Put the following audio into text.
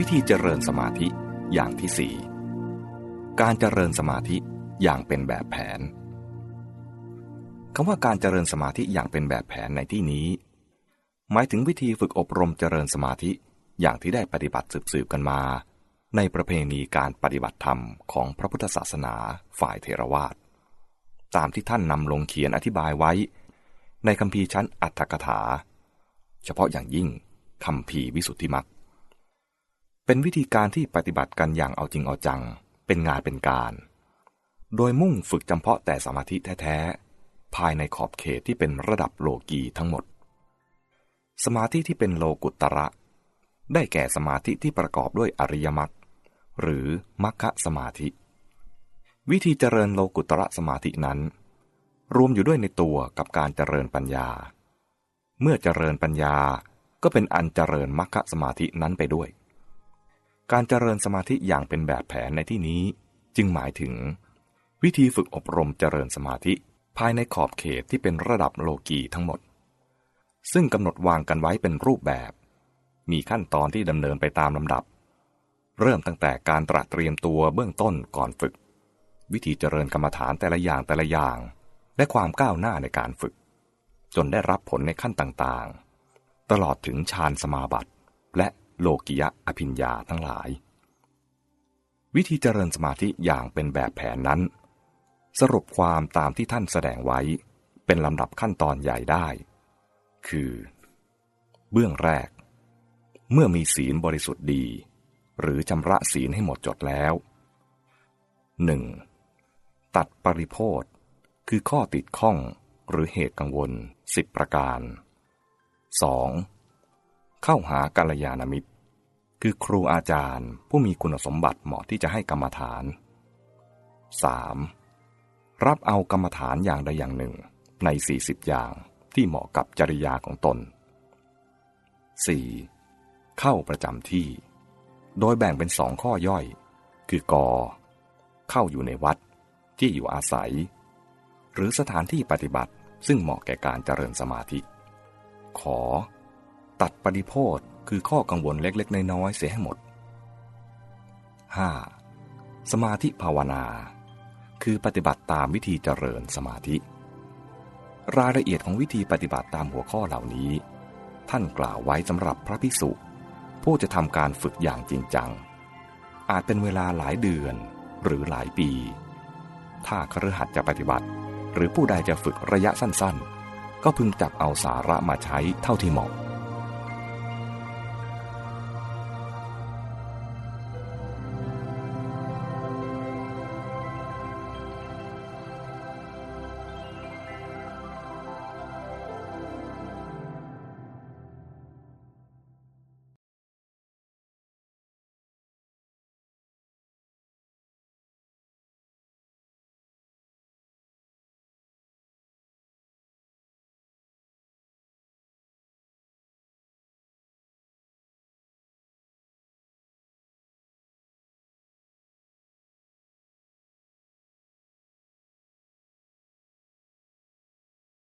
วิธีเจริญสมาธิอย่างที่สี่การเจริญสมาธิอย่างเป็นแบบแผนคำว่าการเจริญสมาธิอย่างเป็นแบบแผนในที่นี้ หมายถึงวิธีฝึกอบรมเจริญสมาธิอย่างที่ได้ปฏิบัติสืบๆกันมา ในประเพณีการปฏิบัติธรรมของพระพุทธศาสนาฝ่ายเทรวาสตามที่ท่านนำลงเขียนอธิบายไว้ ในคำพีชั้นอัตถกถา เฉพาะอย่างยิ่งคำพีวิสุทธิมัก เป็นวิธีการที่ปฏิบัติกันอย่างเอาจริงเอาจัง เป็นงานเป็นการ โดยมุ่งฝึกจำเพาะแต่สมาธิแท้ๆ ภายในขอบเขตที่เป็นระดับโลกีทั้งหมด สมาธิที่เป็นโลกุตระ ได้แก่สมาธิที่ประกอบด้วยอริยมรรคหรือมรรคสมาธิ วิธีเจริญโลกุตระสมาธินั้น รวมอยู่ด้วยในตัวกับการเจริญปัญญา เมื่อเจริญปัญญาก็เป็นอันเจริญมรรคสมาธินั้นไปด้วย การเจริญสมาธิอย่างเป็นแบบแผนในที่นี้ จึงหมายถึง วิธีฝึกอบรมเจริญสมาธิภายในขอบเขตที่เป็นระดับโลกีทั้งหมด ซึ่งกำหนดวางกันไว้เป็นรูปแบบ มีขั้นตอนที่ดำเนินไปตามลำดับ เริ่มตั้งแต่การตระเตรียมตัวเบื้องต้นก่อนฝึก วิธีเจริญกรรมฐานแต่ละอย่างแต่ละอย่าง และความก้าวหน้าในการฝึก จนได้รับผลในขั้นต่างๆ ตลอดถึงฌานสมาบัติและ โลกิยะอภิญญาทั้งหลาย วิธีเจริญสมาธิอย่างเป็นแบบแผนนั้น สรุปความตามที่ท่านแสดงไว้เป็นลำดับขั้นตอนใหญ่ได้ คือ เบื้องแรก เมื่อมีศีลบริสุทธิ์ดี หรือชำระศีลให้หมดจดแล้ว 1. ตัดปริโพธคือข้อติดข้องหรือเหตุกังวลสิบประการ 2. เข้าหากัลยาณมิตร คือครูอาจารย์ผู้มีคุณสมบัติเหมาะที่จะให้กรรมฐาน 3. รับเอากรรมฐานอย่างใดอย่างหนึ่งใน 40 อย่างที่เหมาะกับจริยาของตน 4. เข้าประจำที่ โดยแบ่งเป็นสองข้อย่อย คือกอเข้าอยู่ในวัด ที่อยู่อาศัย หรือสถานที่ปฏิบัติซึ่งเหมาะแก่การเจริญสมาธิ ขอ ตัดปฏิโพธ คือข้อกังวลเล็กๆ น้อยๆเสียให้หมด 5. สมาธิภาวนา คือปฏิบัติตามวิธีเจริญสมาธิ รายละเอียดของวิธีปฏิบัติตามหัวข้อเหล่านี้ ท่านกล่าวไว้สำหรับพระภิกษุ ผู้จะทำการฝึกอย่างจริงจัง อาจเป็นเวลาหลายเดือนหรือหลายปี ถ้าครหัสจะปฏิบัติ หรือผู้ใดจะฝึกระยะสั้นๆ ก็พึงจับเอาสาระมาใช้เท่าที่เหมาะ